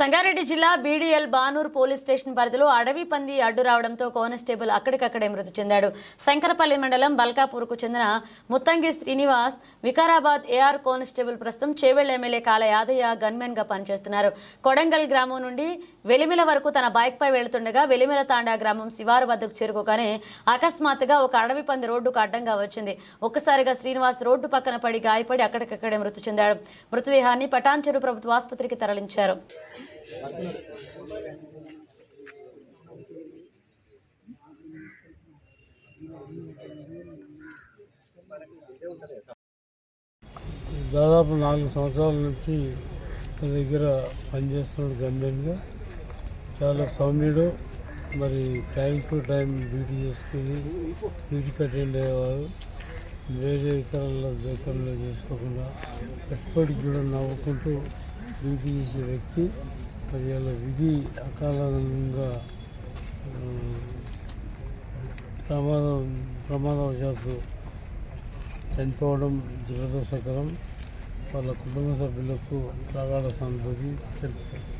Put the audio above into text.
సంగారెడ్డి జిల్లా BDL Banur police station పరిధిలో అడవి పంది అడ్డు రావడంతో కానిస్టేబుల్ అక్కడికక్కడే మృతి చెందాడు. శంకరపల్లి మండలం బల్కాపూర్కు చెందిన ముత్తంగి శ్రీనివాస్ వికారాబాద్ ఏఆర్ కానిస్టేబుల్ ప్రస్తుతం చేవెళ్ళ ఎమ్మెల్యే కాల యాదయ్య గన్మెన్గా పనిచేస్తున్నారు. కొడంగల్ గ్రామం నుండి వెలిమిల వరకు తన బైక్పై వెళుతుండగా వెలిమిల తాండా గ్రామం శివారు వద్దకు చేరుకోగానే అకస్మాత్తుగా ఒక అడవి పంది రోడ్డుకు అడ్డంగా వచ్చింది. ఒక్కసారిగా శ్రీనివాస్ రోడ్డు పక్కన పడి గాయపడి అక్కడికక్కడే మృతి చెందాడు. మృతదేహాన్ని పటాన్చెరు ప్రభుత్వ ఆసుపత్రికి తరలించారు. దాదాపు నాలుగు సంవత్సరాల నుంచి నా దగ్గర పనిచేస్తున్నాడు గన్మెన్గా చాలా సౌమ్యుడు మరి టైం టు టైం డ్యూటీ చేసుకుని డ్యూటీకి అటెండ్ అయ్యేవారు వేరే ఇతరుల దగ్గరలో చేసుకోకుండా ఎప్పటికి కూడా నవ్వుకుంటూ డ్యూటీ చేసే వ్యక్తి. మరి విధి అకాలంగా ప్రమాద ప్రమాదం ప్రమాదవశాత్తు చనిపోవడం దురదృష్టకరం. వాళ్ళ కుటుంబ సభ్యులకు ప్రగాఢ సానుభూతి తెలుపుతారు